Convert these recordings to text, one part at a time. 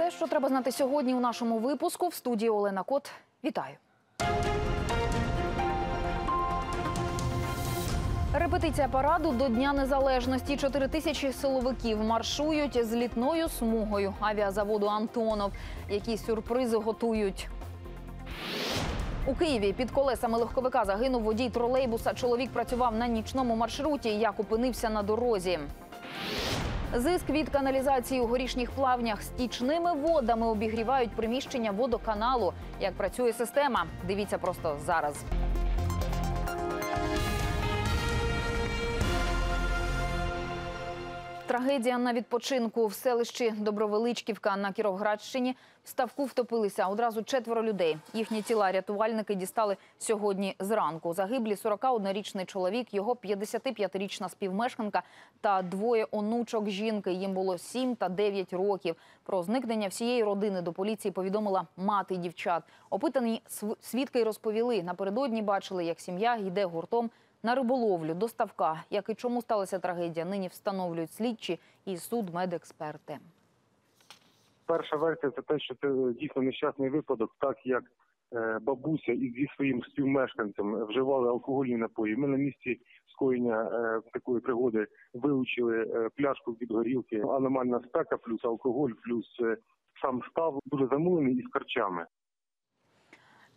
Все, що треба знати сьогодні у нашому випуску в студії Олена Кот. Вітаю. Репетиція параду до Дня Незалежності. Чотири тисячі силовиків маршують з літною смугою авіазаводу Антонов. Які сюрпризи готують. У Києві під колесами легковика загинув водій тролейбуса. Чоловік працював на нічному маршруті, як опинився на дорозі. Зиск від каналізації у горішніх плавнях стічними водами обігрівають приміщення водоканалу. Як працює система? Дивіться просто зараз. Трагедія на відпочинку в селищі Добровеличківка на Кіровградщині. В ставку втопилися одразу четверо людей. Їхні тіла рятувальники дістали сьогодні зранку. Загиблі 41-річний чоловік, його 55-річна співмешканка та двоє онучок жінки. Їм було 7 та 9 років. Про зникнення всієї родини до поліції повідомила мати дівчат. Опитані свідки розповіли. Напередодні бачили, як сім'я йде гуртом на риболовлю до ставка. Як і чому сталася трагедія, нині встановлюють слідчі і судмедексперти. Перша версія це те, що це дійсно нещасний випадок, так як е, бабуся із зі своїм співмешканцем вживали алкогольні напої. Ми на місці скоєння е, такої пригоди вилучили е, пляшку від горілки, аномальна спека, плюс алкоголь, плюс сам став дуже замулений із харчами.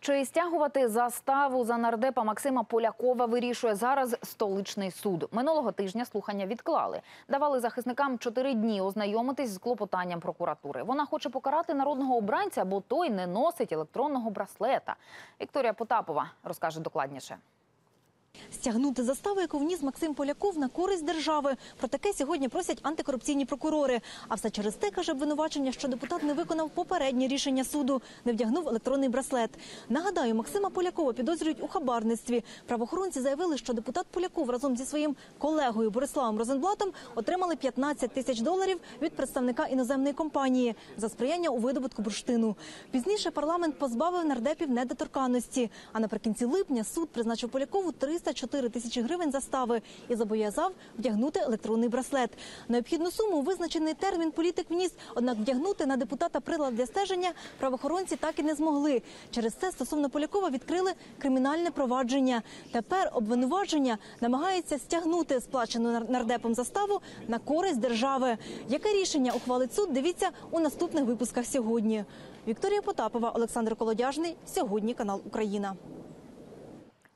Чи стягувати заставу за нардепа Максима Полякова вирішує зараз столичний суд. Минулого тижня слухання відклали. Давали захисникам чотири дні ознайомитись з клопотанням прокуратури. Вона хоче покарати народного обранця, бо той не носить електронного браслета. Вікторія Потапова розкаже докладніше. Стягнути заставу, яку вніс Максим Поляков на користь держави. Про таке сьогодні просять антикорупційні прокурори. А все через те, каже обвинувачення, що депутат не виконав попереднє рішення суду, не вдягнув електронний браслет. Нагадаю, Максима Полякова підозрюють у хабарництві. Правоохоронці заявили, що депутат Поляков разом зі своїм колегою Бориславом Розенблатом отримали 15 тисяч доларів від представника іноземної компанії за сприяння у видобутку бурштину. Пізніше парламент позбавив нардепів недоторканності. А наприкінці липня суд призначив Полякову 304 тисячі гривень застави і зобов'язав вдягнути електронний браслет. Необхідну суму визначений термін політик вніс, однак вдягнути на депутата прилад для стеження правоохоронці так і не змогли. Через це стосовно Полякова відкрили кримінальне провадження. Тепер обвинувачення намагається стягнути сплачену нардепом заставу на користь держави. Яке рішення ухвалить суд? Дивіться у наступних випусках сьогодні. Вікторія Потапова, Олександр Колодяжний. Сьогодні канал Україна.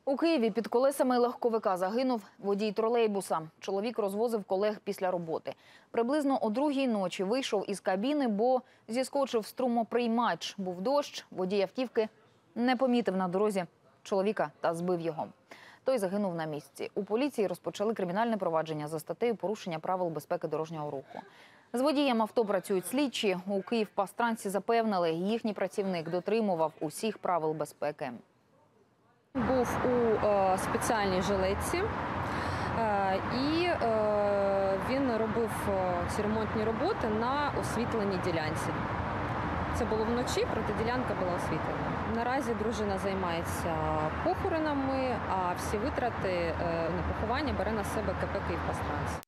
У Києві під колесами легковика загинув водій тролейбуса. Чоловік розвозив колег після роботи. Приблизно о другій ночі вийшов із кабіни, бо зіскочив струмоприймач. Був дощ, водій автівки не помітив на дорозі чоловіка та збив його. Той загинув на місці. У поліції розпочали кримінальне провадження за статтею порушення правил безпеки дорожнього руху. З водієм авто працюють слідчі. У Київпастранці запевнили, їхній працівник дотримував усіх правил безпеки. Був у е, спеціальній жилетці, е, і е, він робив ці ремонтні роботи на освітленій ділянці. Це було вночі, проте ділянка була освітлена. Наразі дружина займається похоронами, а всі витрати на поховання бере на себе КП «Київпастранс».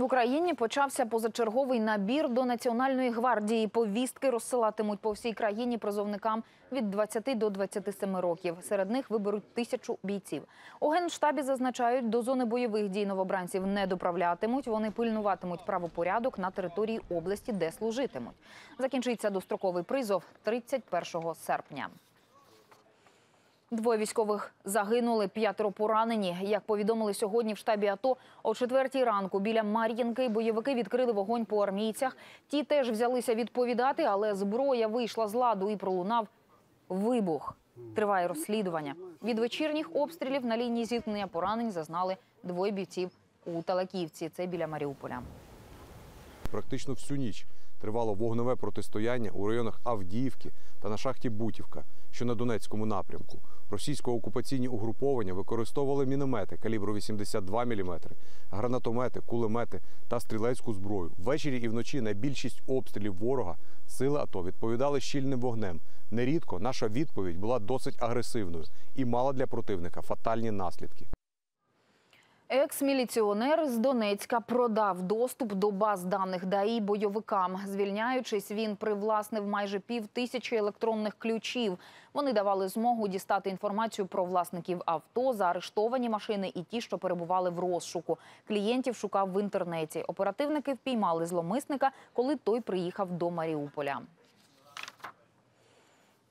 В Україні почався позачерговий набір до Національної гвардії. Повістки розсилатимуть по всій країні призовникам від 20 до 27 років. Серед них виберуть тисячу бійців. У Генштабі зазначають, до зони бойових дій новобранців не доправлятимуть. Вони пильнуватимуть правопорядок на території області, де служитимуть. Закінчиться достроковий призов 31 серпня. Двоє військових загинули, п'ятеро поранені. Як повідомили сьогодні в штабі АТО, о четвертій ранку біля Мар'їнки бойовики відкрили вогонь по армійцях. Ті теж взялися відповідати, але зброя вийшла з ладу і пролунав вибух. Триває розслідування. Від вечірніх обстрілів на лінії зіткнення поранень зазнали двоє бійців у Талаківці. Це біля Маріуполя. Практично всю ніч тривало вогневе протистояння у районах Авдіївки та на шахті Бутівка, що на Донецькому напрямку. Російсько-окупаційні угруповання використовували міномети калібру 82 мм, гранатомети, кулемети та стрілецьку зброю. Ввечері і вночі на більшість обстрілів ворога сили АТО відповідали щільним вогнем. Нерідко наша відповідь була досить агресивною і мала для противника фатальні наслідки. Екс-міліціонер з Донецька продав доступ до баз даних ДАІ бойовикам. Звільняючись, він привласнив майже пів тисячі електронних ключів. Вони давали змогу дістати інформацію про власників авто, заарештовані машини і ті, що перебували в розшуку. Клієнтів шукав в інтернеті. Оперативники впіймали зломисника, коли той приїхав до Маріуполя.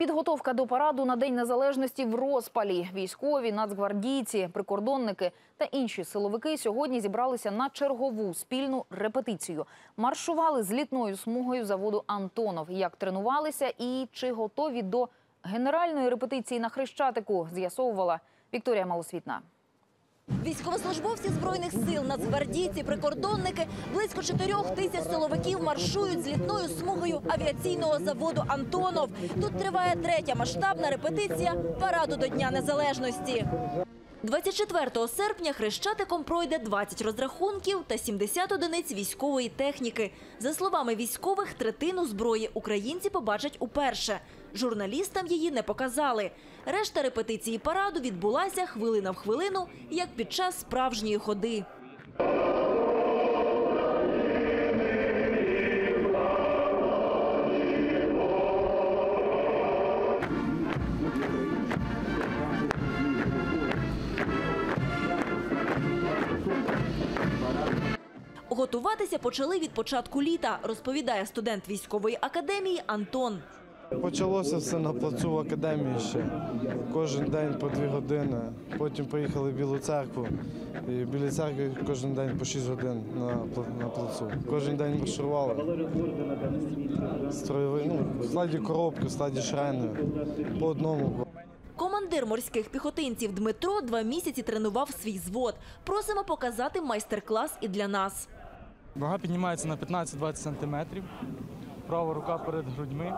Підготовка до параду на День Незалежності в розпалі. Військові, нацгвардійці, прикордонники та інші силовики сьогодні зібралися на чергову спільну репетицію. Маршували з літною смугою заводу Антонов. Як тренувалися і чи готові до генеральної репетиції на Хрещатику, з'ясовувала Вікторія Малосвітна. Військовослужбовці збройних сил, нацгвардійці, прикордонники, близько чотирьох тисяч силовиків маршують з літною смугою авіаційного заводу Антонов. Тут триває третя масштабна репетиція параду до Дня Незалежності. 24 серпня хрещатиком пройде 20 розрахунків та 70 одиниць військової техніки. За словами військових, третину зброї українці побачать уперше. Журналістам її не показали. Решта репетиції параду відбулася хвилина в хвилину, як під час справжньої ходи. Готуватися почали від початку літа, розповідає студент військової академії Антон. Почалося все на плацу в академії ще. Кожен день по дві години. Потім поїхали в Білу церкву. І в Білій церкві кожен день по 6 годин на, пла- на плацу. Кожен день марширували. Строєвий, ну, в складі коробки, в складі шрени. По одному. Командир морських піхотинців Дмитро два місяці тренував свій звод. Просимо показати майстер-клас і для нас. Вага піднімається на 15-20 сантиметрів. Права рука перед грудьми,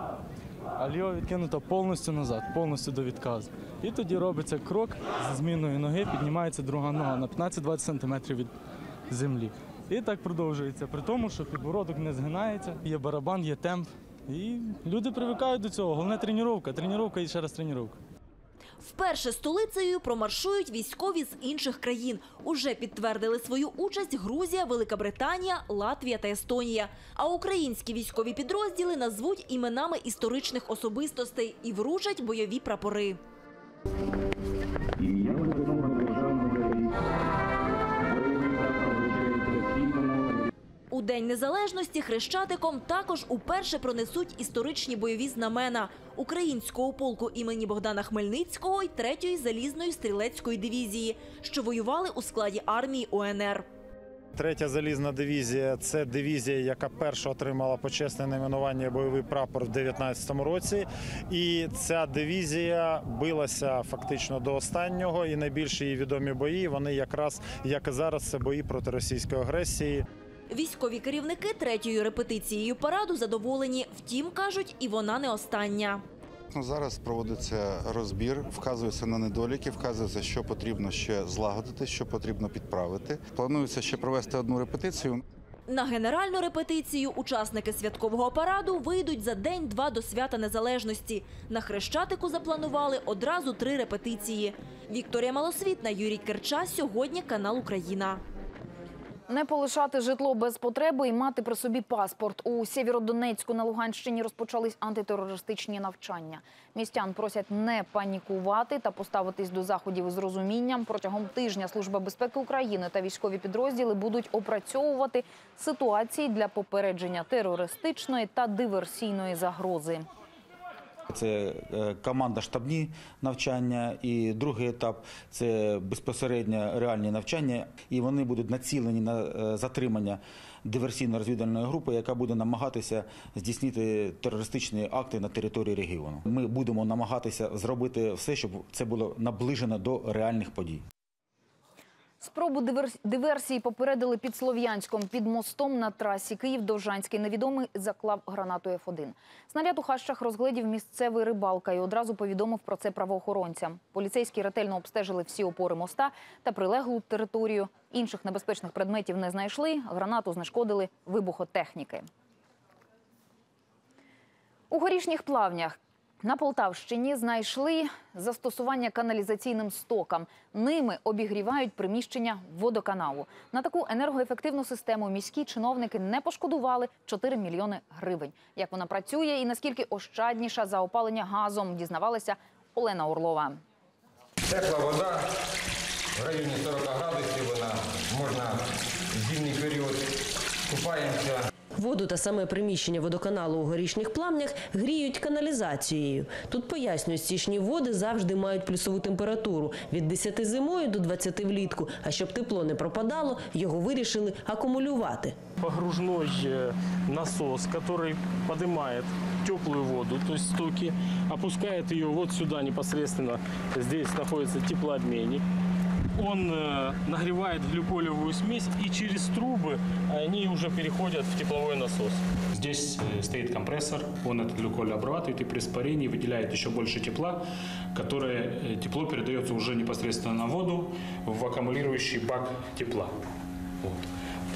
а ліва відкинута повністю назад, повністю до відказу. І тоді робиться крок з зміною ноги, піднімається друга нога на 15-20 см від землі. І так продовжується. При тому, що підбородок не згинається, є барабан, є темп. І люди привикають до цього. Головне тренування, тренування і ще раз тренування. Вперше столицею промаршують військові з інших країн. Уже підтвердили свою участь Грузія, Велика Британія, Латвія та Естонія. А українські військові підрозділи назвуть іменами історичних особистостей і вручать бойові прапори. У День Незалежності Хрещатиком також уперше пронесуть історичні бойові знамена українського полку імені Богдана Хмельницького й 3-ї залізної стрілецької дивізії, що воювали у складі армії УНР. Третя залізна дивізія це дивізія, яка перша отримала почесне найменування бойовий прапор в 2019 році. І ця дивізія билася фактично до останнього. І найбільші її відомі бої вони якраз як і зараз це бої проти російської агресії. Військові керівники третьою репетицією параду задоволені. Втім, кажуть, і вона не остання. Зараз проводиться розбір, вказується на недоліки, вказується, що потрібно ще злагодити, що потрібно підправити. Планується ще провести одну репетицію. На генеральну репетицію учасники святкового параду вийдуть за день-два до свята незалежності. На Хрещатику запланували одразу три репетиції. Вікторія Малосвітна, Юрій Керча. Сьогодні канал Україна. Не полишати житло без потреби і мати при собі паспорт. У Сєвєродонецьку на Луганщині розпочались антитерористичні навчання. Містян просять не панікувати та поставитись до заходів з розумінням. Протягом тижня Служба безпеки України та військові підрозділи будуть опрацьовувати ситуації для попередження терористичної та диверсійної загрози. Це е, команда штабні навчання, і другий етап це безпосередньо реальні навчання, і вони будуть націлені на е, затримання диверсійно-розвідувальної групи, яка буде намагатися здійснити терористичні акти на території регіону. Ми будемо намагатися зробити все, щоб це було наближено до реальних подій. Спробу диверс- диверсії попередили під Слов'янськом. Під мостом на трасі Київ-Довжанський невідомий заклав гранату Ф1. Снаряд у хащах розгледів місцевий рибалка і одразу повідомив про це правоохоронцям. Поліцейські ретельно обстежили всі опори моста та прилеглу територію. Інших небезпечних предметів не знайшли. Гранату знешкодили вибухотехніки. У горішніх плавнях На Полтавщині знайшли застосування каналізаційним стокам. Ними обігрівають приміщення водоканалу. На таку енергоефективну систему міські чиновники не пошкодували 4 мільйони гривень. Як вона працює і наскільки ощадніша за опалення газом, дізнавалася Олена Орлова. Тепла вода в районі 40 градусів, вона можна в зимній період купаємося. Воду та саме приміщення водоканалу у горішніх плавнях гріють каналізацією. Тут пояснюють, стічні води завжди мають плюсову температуру від 10 зимою до 20 влітку. А щоб тепло не пропадало, його вирішили акумулювати. погружной э, насос, который поднимает теплую воду, то стоки, опускает ее вот сюда непосредственно. Здесь находится теплообменник Он э, нагревает глюколевую смесь, и через трубы они уже переходят в тепловой насос. Здесь э, стоит компрессор, он этот глюколь обрабатывает и при испарении выделяет еще больше тепла, которое э, тепло передается уже непосредственно на воду в аккумулирующий бак тепла, вот,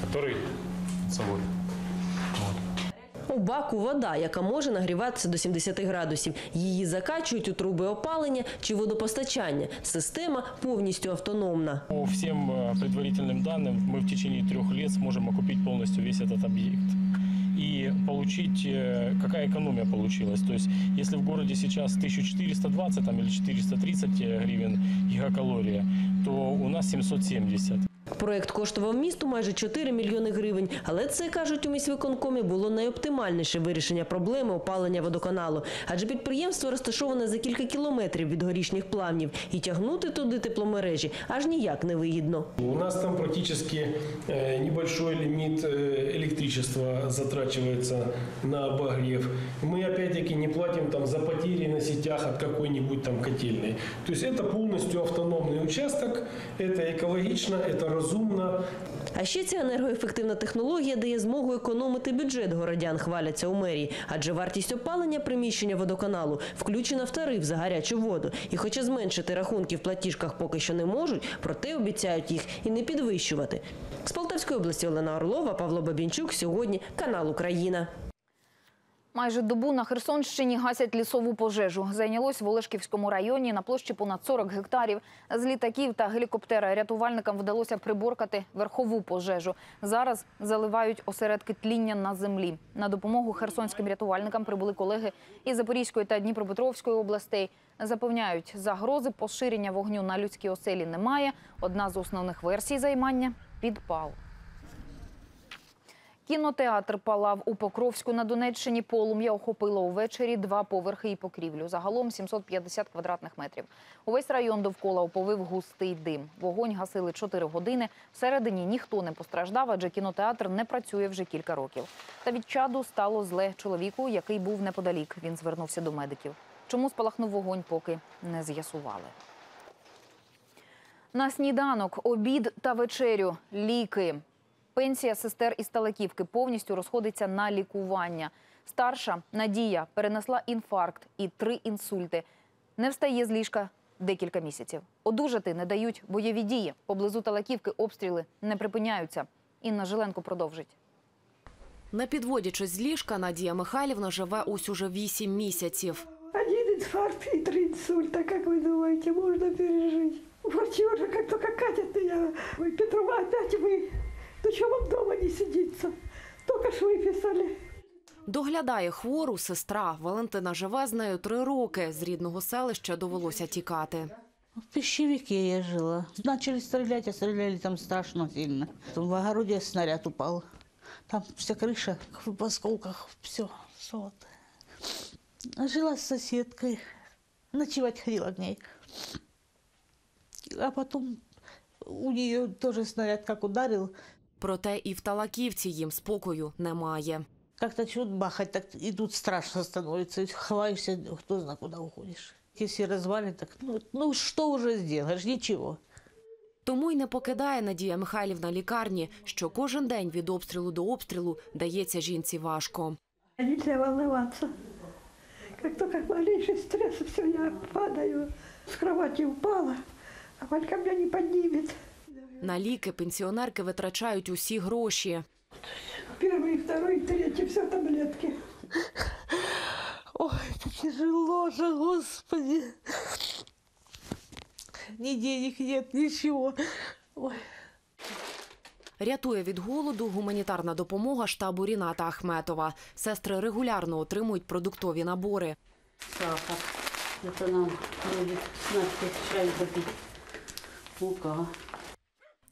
который с собой. У баку вода, яка може нагріватися до 70 градусів. Її закачують у труби опалення чи водопостачання. Система повністю автономна. По всем э, предварительным данным, мы в течение трех лет сможем окупить полностью весь этот объект. И получить, э, какая экономия получилась. То есть, если в городе сейчас 1420 там, или 430 гривен гигакалория, то у нас 770. Проект коштував місту майже 4 мільйони гривень, але це, кажуть у міськвиконкомі, було найоптимальніше вирішення проблеми опалення водоканалу. Адже підприємство розташоване за кілька кілометрів від горішніх плавнів, і тягнути туди тепломережі аж ніяк не вигідно. У нас там практически э, небольшой лимит э, электричества затрачивается на обогрев. Мы опять-таки не платим там за потери на сетях от какой-нибудь там котельной. То есть это полностью автономный участок, это экологично, это разумно. А ще ця енергоефективна технологія дає змогу економити бюджет городян, хваляться у мерії. Адже вартість опалення приміщення водоканалу включена в тариф за гарячу воду. І хоча зменшити рахунки в платіжках поки що не можуть, проте обіцяють їх і не підвищувати. З Полтавської області Олена Орлова, Павло Бабінчук. Сьогодні канал Україна. Майже добу на Херсонщині гасять лісову пожежу. Зайнялось в Олешківському районі на площі понад 40 гектарів. З літаків та гелікоптера рятувальникам вдалося приборкати верхову пожежу. Зараз заливають осередки тління на землі. На допомогу херсонським рятувальникам прибули колеги із Запорізької та Дніпропетровської областей. Запевняють, загрози поширення вогню на людські оселі немає. Одна з основних версій займання підпал. Кінотеатр палав у Покровську на Донеччині. Полум'я охопило увечері два поверхи і покрівлю. Загалом 750 квадратних метрів. Увесь район довкола оповив густий дим. Вогонь гасили 4 години. Всередині ніхто не постраждав, адже кінотеатр не працює вже кілька років. Та від чаду стало зле чоловіку, який був неподалік. Він звернувся до медиків. Чому спалахнув вогонь, поки не з'ясували. На сніданок, обід та вечерю – ліки. Пенсія сестер із Талаківки повністю розходиться на лікування. Старша Надія перенесла інфаркт і три інсульти. Не встає з ліжка декілька місяців. Одужати не дають бойові дії. Поблизу Талаківки обстріли не припиняються. Інна Жиленко продовжить. Не підводячись з ліжка, Надія Михайлівна живе ось уже вісім місяців. Один инфаркт и три инсульта, как вы думаете, можно пережить? Врачи уже как только катят меня. Вы, Петрова, опять вы. Что вам дома не сидится? Только ж выписали. Доглядає хвору сестра. Валентина живе з нею три роки. З рідного селища довелося тікати. В пищевике я жила. Начали стрелять, а стреляли там страшно сильно. Там в огороде снаряд упал. Там вся крыша в осколках, все. Вот. Жила с соседкой. Ночевать ходила к ней. А потом у нее тоже снаряд как ударил. Проте і в Талаківці їм спокою немає. Как-то чуть бахать, так и тут страшно становится. Ховаешься, кто знает, куда уходишь. Если развалин, так ну, ну что уже сделаешь? Ничего. Тому й не покидає Надія Михайлівна лікарні, що кожен день від обстрілу до обстрілу дається жінці важко. Нельзя волноваться. Как только малейший стресс, все, я падаю. С кровати упала, а Валька меня не поднимет. На ліки пенсіонерки витрачають усі гроші. Первый, второй, третий, все таблетки. Ой, это тяжело же, господи. Ни денег нет, ничего. Ой. Рятує від голоду гуманітарна допомога штабу Ріната Ахметова. Сестри регулярно отримують продуктові набори. Сахар. Это нам будет с Настей чай попить. Мука.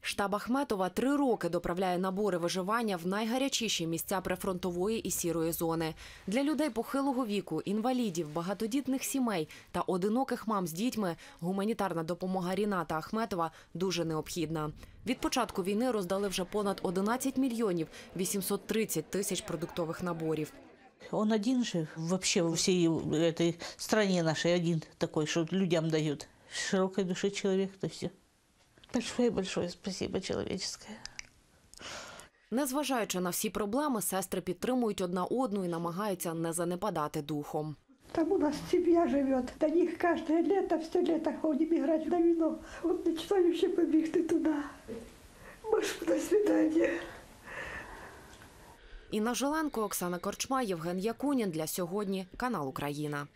Штаб Ахметова три роки доправляє набори виживання в найгарячіші місця прифронтової і сірої зони. Для людей похилого віку, інвалідів, багатодітних сімей та одиноких мам з дітьми гуманітарна допомога Ріната Ахметова дуже необхідна. Від початку війни роздали вже понад 11 мільйонів 830 тисяч продуктових наборів. Он один же вообще во всей этой стране нашей один такой, что людям дает. Широкой души человек, то все. Большое-большое спасибо человеческое. Незважаючи на всі проблеми, сестри підтримують одна одну і намагаються не занепадати духом. Там у нас семья живет. До них каждое лето, все лето ходим играть в домино. Вот мечтаю еще побегти туда. Маш, до свидания. Інна Желенко, Оксана Корчма, Євген Якунін. Для сьогодні канал Україна.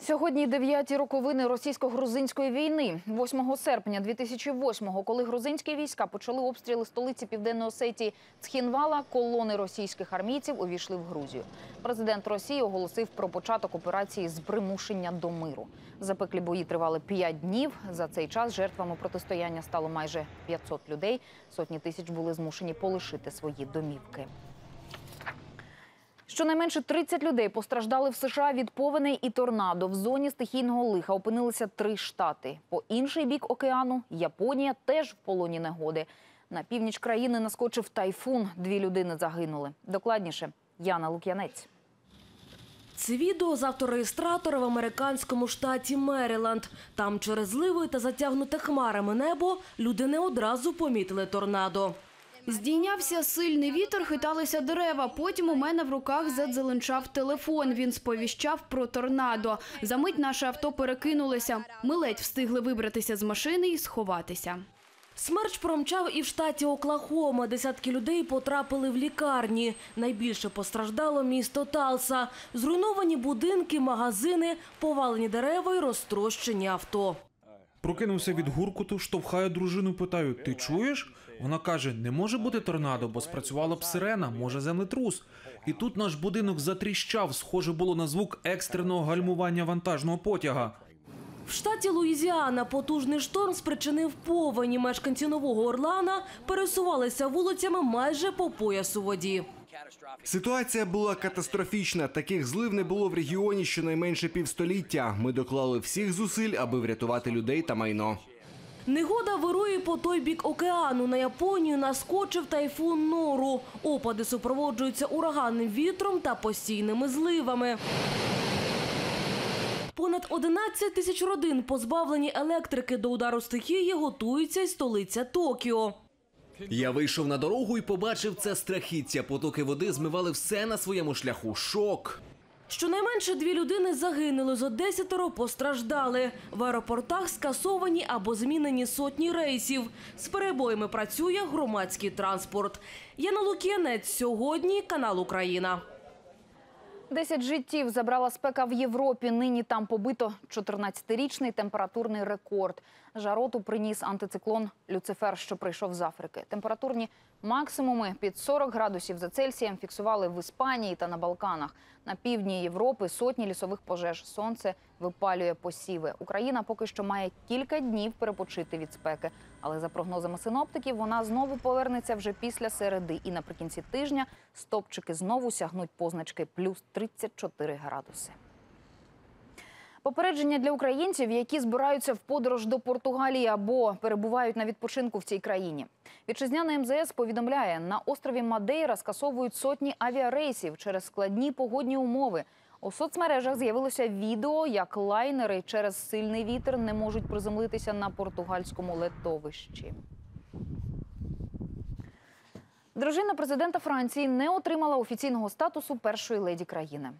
Сьогодні дев'яті роковини російсько-грузинської війни. 8 серпня 2008-го, коли грузинські війська почали обстріли столиці Південної Осетії Цхінвала, колони російських армійців увійшли в Грузію. Президент Росії оголосив про початок операції з примушення до миру. Запеклі бої тривали 5 днів. За цей час жертвами протистояння стало майже 500 людей. Сотні тисяч були змушені полишити свої домівки. Щонайменше 30 людей постраждали в США від повеней і торнадо. В зоні стихійного лиха опинилися три штати. По інший бік океану Японія теж в полоні негоди. На північ країни наскочив тайфун. Дві людини загинули. Докладніше Яна Лук'янець. Це відео з автореєстратора в американському штаті Меріленд. Там через зливи та затягнуте хмарами небо люди не одразу помітили торнадо. Здійнявся сильний вітер, хиталися дерева. Потім у мене в руках задзеленчав телефон. Він сповіщав про торнадо. Замить наше авто перекинулося. Ми ледь встигли вибратися з машини і сховатися. Смерч промчав і в штаті Оклахома. Десятки людей потрапили в лікарні. Найбільше постраждало місто Талса. Зруйновані будинки, магазини, повалені дерева і розтрощені авто. Прокинувся від гуркоту, штовхаю дружину, питаю: Ти чуєш? Вона каже: не може бути торнадо, бо спрацювала б сирена, може землетрус. І тут наш будинок затріщав, схоже було на звук екстреного гальмування вантажного потяга. В штаті Луїзіана потужний шторм спричинив повені. Мешканці Нового Орлана пересувалися вулицями майже по поясу воді. Ситуація була катастрофічна. Таких злив не було в регіоні щонайменше півстоліття. Ми доклали всіх зусиль, аби врятувати людей та майно. Негода вирує по той бік океану. На Японію наскочив тайфун Нору. Опади супроводжуються ураганним вітром та постійними зливами. Понад 11 тисяч родин, позбавлені електрики до удару стихії, готується й столиця Токіо. Я вийшов на дорогу і побачив це страхіття. Потоки води змивали все на своєму шляху. Шок. Щонайменше дві людини загинули, зо десятеро постраждали. В аеропортах скасовані або змінені сотні рейсів. З перебоями працює громадський транспорт. Яна Лук'янець сьогодні канал Україна. Десять життів забрала спека в Європі. Нині там побито 14-річний температурний рекорд. Жароту приніс антициклон Люцифер, що прийшов з Африки. Температурні максимуми під 40 градусів за Цельсієм фіксували в Іспанії та на Балканах. На півдні Європи сотні лісових пожеж. Сонце випалює посіви. Україна поки що має кілька днів перепочити від спеки. Але за прогнозами синоптиків, вона знову повернеться вже після середи. І наприкінці тижня стопчики знову сягнуть позначки плюс 34 градуси. Попередження для українців, які збираються в подорож до Португалії або перебувають на відпочинку в цій країні. Вітчизняна МЗС повідомляє, на острові Мадейра скасовують сотні авіарейсів через складні погодні умови. У соцмережах з'явилося відео, як лайнери через сильний вітер не можуть приземлитися на португальському летовищі. Дружина президента Франції не отримала офіційного статусу першої леді країни.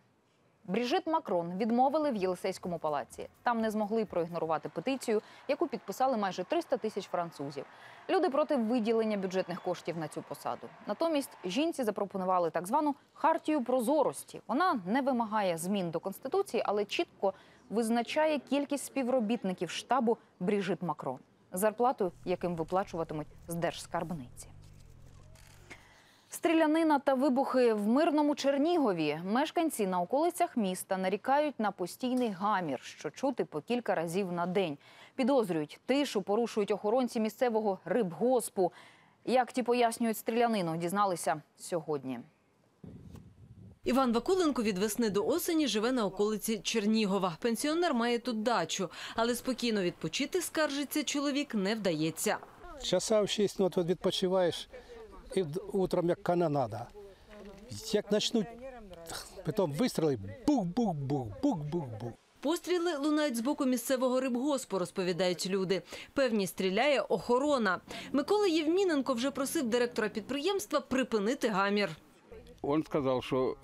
Бріжит Макрон відмовили в Єлисейському палаці. Там не змогли проігнорувати петицію, яку підписали майже 300 тисяч французів. Люди проти виділення бюджетних коштів на цю посаду. Натомість жінці запропонували так звану хартію прозорості. Вона не вимагає змін до конституції, але чітко визначає кількість співробітників штабу Бріжит Макрон, зарплату, яким виплачуватимуть з держскарбниці. Стрілянина та вибухи в мирному Чернігові. Мешканці на околицях міста нарікають на постійний гамір, що чути по кілька разів на день. Підозрюють, тишу порушують охоронці місцевого рибгоспу. Як ті пояснюють стрілянину, дізналися сьогодні. Іван Вакуленко від весни до осені живе на околиці Чернігова. Пенсіонер має тут дачу, але спокійно відпочити, скаржиться чоловік, не вдається. Часа в 6 ну, от відпочиваєш, і д- утром як канонада. Як почнуть, потім вистріли, бух-бух-бух, бух-бух-бух. Постріли лунають з боку місцевого рибгоспу, розповідають люди. Певні стріляє охорона. Микола Євміненко вже просив директора підприємства припинити гамір. Он сказал, что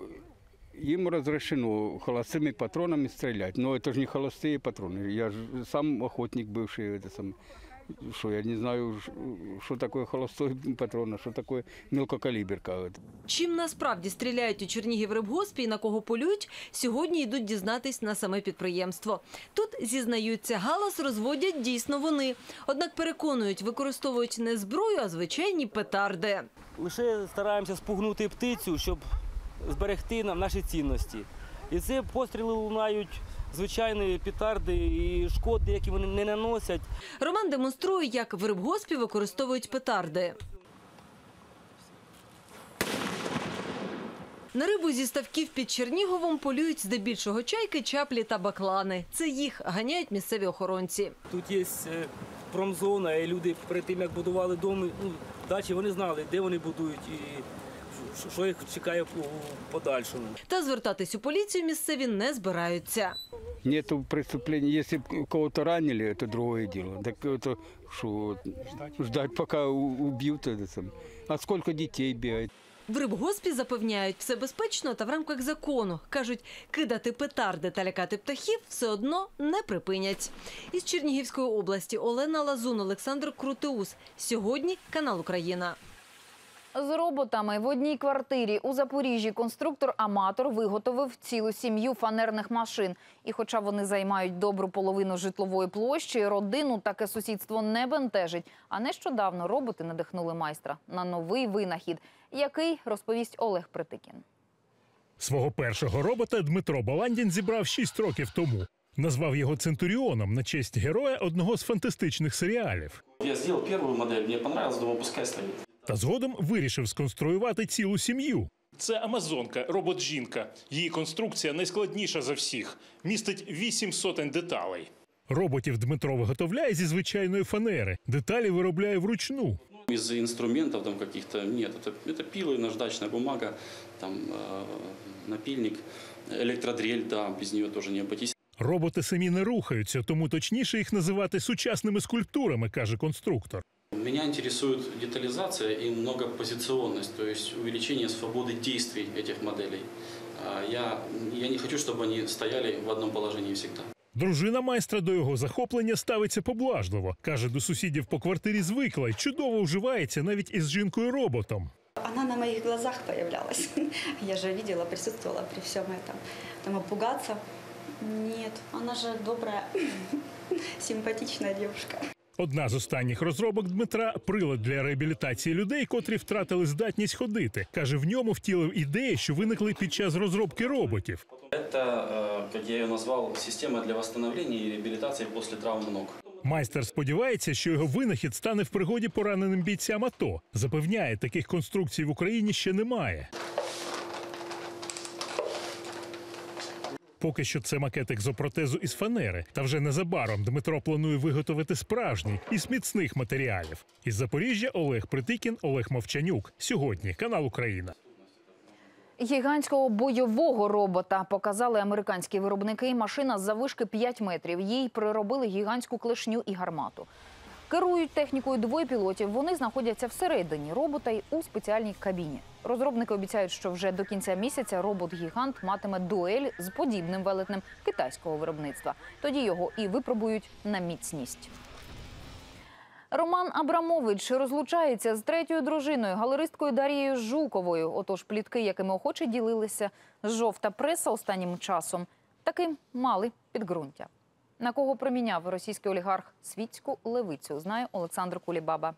им разрешено холостыми патронами стрелять. Но это же не холостые патроны. Я же сам охотник бывший. Это сам, что я не знаю, что такое холостой патрон, а что такое мелкокалиберка. Это. Чим насправді стріляють у Чернігів рибгоспі і на кого полюють, сьогодні йдуть дізнатись на саме підприємство. Тут зізнаються, галас розводять дійсно вони. Однак переконують, використовують не зброю, а звичайні петарди. Лише стараємося спугнути птицю, щоб зберегти нам наші цінності. І це постріли лунають звичайні петарди і шкоди, які вони не наносять. Роман демонструє, як в рибгоспі використовують петарди. На рибу зі ставків під Черніговом полюють здебільшого чайки, чаплі та баклани. Це їх ганяють місцеві охоронці. Тут є е, промзона, і люди перед тим, як будували доми, ну, дачі, вони знали, де вони будують і що- їх чекає подальшому. Та звертатись у поліцію місцеві не збираються Нету преступления. Если б кого-то ранили, это другое дело. Так это что, ждать, пока у- убьют это сам. А сколько детей бегает? В рибгоспі запевняють, все безпечно та в рамках закону. Кажуть, кидати петарди та лякати птахів все одно не припинять. Із Чернігівської області Олена Лазун, Олександр Крутеус. Сьогодні канал Україна. З роботами в одній квартирі у Запоріжжі конструктор-аматор виготовив цілу сім'ю фанерних машин. І хоча вони займають добру половину житлової площі, родину таке сусідство не бентежить. А нещодавно роботи надихнули майстра на новий винахід, який розповість Олег Притикін. Свого першого робота Дмитро Баландін зібрав 6 років тому. Назвав його Центуріоном на честь героя одного з фантастичних серіалів. Я сделал первую модель, мне понравилось, думаю, пускай стоит Та згодом вирішив сконструювати цілу сім'ю. Це Амазонка, робот-жінка. Її конструкція найскладніша за всіх. Містить 8 сотень деталей. Роботів Дмитро виготовляє зі звичайної фанери. Деталі виробляє вручну. Из инструментов там каких-то нет. Это, это пилы, наждачная бумага, там э, напильник, электродрель, да, без нее тоже не обойтись. Роботи самі не рухаються, тому точніше їх називати сучасними скульптурами, каже конструктор. Меня интересует детализация и многопозиционность, то есть увеличение свободы действий этих моделей. А Я, я не хочу, чтобы они стояли в одном положении всегда. Дружина майстра до його захоплення ставиться поблажливо. Каже, до сусідів по квартирі звикла й чудово вживається навіть із жінкою-роботом. Она на моих глазах появлялась. Я же видела, присутствовала при всем этом. Там опугаться? Нет, она же добрая, симпатичная девушка. Одна з останніх розробок Дмитра прилад для реабілітації людей, котрі втратили здатність ходити. Каже, в ньому втілив ідеї, що виникли під час розробки роботів. Э, как я ее назвал, система для восстановления и реабилитации после травм ног. Майстер сподівається, що його винахід стане в пригоді пораненим бійцям АТО. Запевняє, таких конструкцій в Україні ще немає. Поки що це макет екзопротезу із фанери. Та вже незабаром Дмитро планує виготовити справжній із міцних матеріалів. Із Запоріжжя Олег Притикін, Олег Мовчанюк. Сьогодні канал Україна. Гігантського бойового робота показали американські виробники. Машина з завишки 5 метрів. Їй приробили гігантську клешню і гармату. Керують технікою двоє пілотів. Вони знаходяться всередині робота й у спеціальній кабіні. Розробники обіцяють, що вже до кінця місяця робот-гігант матиме дуель з подібним велетнем китайського виробництва. Тоді його і випробують на міцність. Роман Абрамович розлучається з третьою дружиною, галеристкою Дарією Жуковою. Отож, плітки, якими охоче ділилися жовта преса останнім часом, таки мали підґрунтя. На кого проміняв російський олігарх світську левицю, знає Олександр Кулібаба.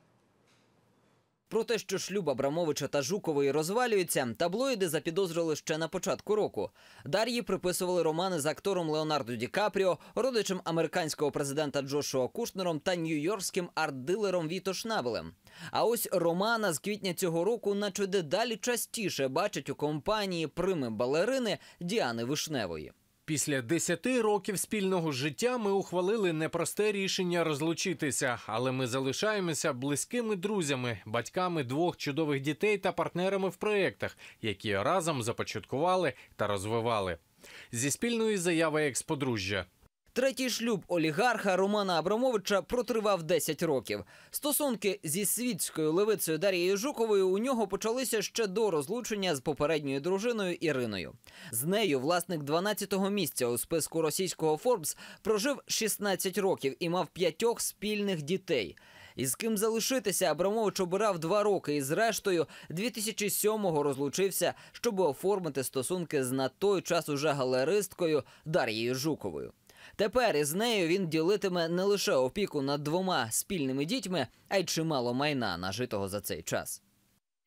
Про те, що шлюб Абрамовича та Жукової розвалюється, таблоїди запідозрили ще на початку року. Дар'ї приписували романи з актором Леонардо Ді Капріо, родичем американського президента Джошуа Кушнером та нью-йоркським арт-дилером Віто Шнабелем. А ось Романа з квітня цього року, наче дедалі частіше бачать у компанії прими балерини Діани Вишневої. Після 10 років спільного життя ми ухвалили непросте рішення розлучитися, але ми залишаємося близькими друзями, батьками двох чудових дітей та партнерами в проєктах, які разом започаткували та розвивали. Зі спільної заяви експодружжя. Третій шлюб олігарха Романа Абрамовича протривав 10 років. Стосунки зі світською левицею Дарією Жуковою у нього почалися ще до розлучення з попередньою дружиною Іриною. З нею власник 12-го місця у списку російського Forbes прожив 16 років і мав п'ятьох спільних дітей. Із ким залишитися Абрамович обирав два роки і зрештою 2007-го розлучився, щоб оформити стосунки з на той час уже галеристкою Дар'єю Жуковою. Тепер із нею він ділитиме не лише опіку над двома спільними дітьми, а й чимало майна, нажитого за цей час.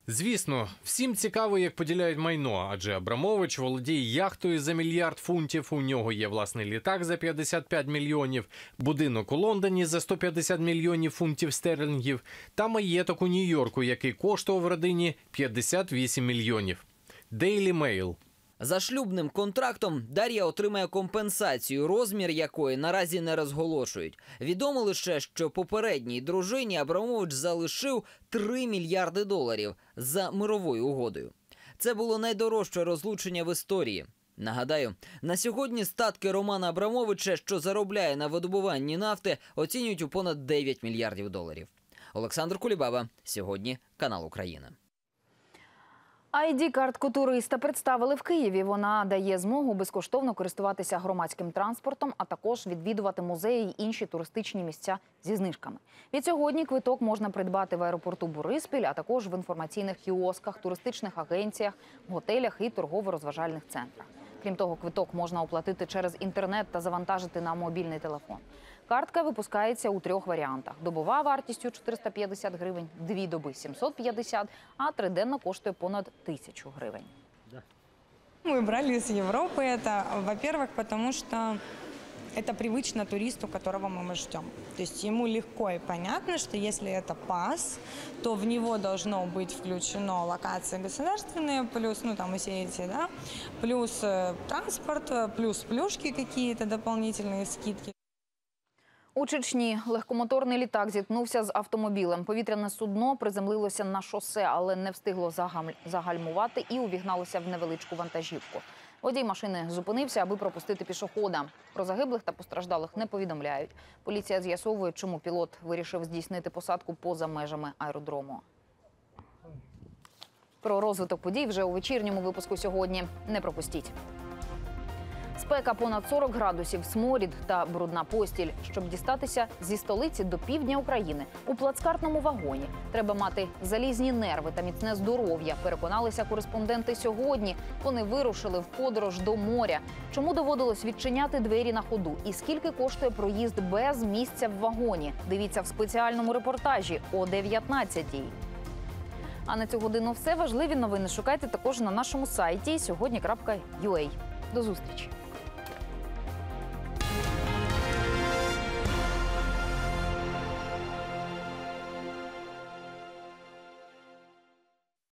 Звісно, всім цікаво, як поділяють майно, адже Абрамович володіє яхтою за мільярд фунтів. У нього є власний літак за 55 мільйонів, будинок у Лондоні за 150 мільйонів фунтів стерлінгів та маєток у Нью-Йорку, який коштував родині 58 мільйонів. Daily Mail. За шлюбним контрактом Дар'я отримає компенсацію, розмір якої наразі не розголошують. Відомо лише, що попередній дружині Абрамович залишив 3 мільярди доларів за мировою угодою. Це було найдорожче розлучення в історії. Нагадаю, на сьогодні статки Романа Абрамовича, що заробляє на видобуванні нафти, оцінюють у понад 9 мільярдів доларів. Олександр Кулібаба. Сьогодні канал Україна. ID-картку туриста представили в Києві. Вона дає змогу безкоштовно користуватися громадським транспортом, а також відвідувати музеї й інші туристичні місця зі знижками. Від сьогодні квиток можна придбати в аеропорту Бориспіль, а також в інформаційних кіосках, туристичних агенціях, готелях і торгово-розважальних центрах. Крім того, квиток можна оплатити через інтернет та завантажити на мобільний телефон. Картка випускається у трьох варіантах: добова вартістю 450 гривень, дві доби 750, а триденна коштує понад тисячу гривень. Мы брали из Европы это, во-первых, потому что это привычно туристу, которого мы ждем. То есть ему легко и понятно, что если это пас, то в него должно быть включено локации государственные, плюс, ну там все эти, да, плюс э, транспорт, э, плюс плюшки какие-то дополнительные скидки. У Чечні легкомоторний літак зіткнувся з автомобілем. Повітряне судно приземлилося на шосе, але не встигло загальмувати і увігналося в невеличку вантажівку. Водій машини зупинився, аби пропустити пішохода. Про загиблих та постраждалих не повідомляють. Поліція з'ясовує, чому пілот вирішив здійснити посадку поза межами аеродрому. Про розвиток подій вже у вечірньому випуску сьогодні. Не пропустіть. Спека понад 40 градусів, сморід та брудна постіль. Щоб дістатися зі столиці до півдня України у плацкартному вагоні треба мати залізні нерви та міцне здоров'я. Переконалися кореспонденти сьогодні. Вони вирушили в подорож до моря. Чому доводилось відчиняти двері на ходу? І скільки коштує проїзд без місця в вагоні? Дивіться в спеціальному репортажі о 19-й. А на цю годину все важливі новини шукайте також на нашому сайті сьогодні.ua. До зустрічі.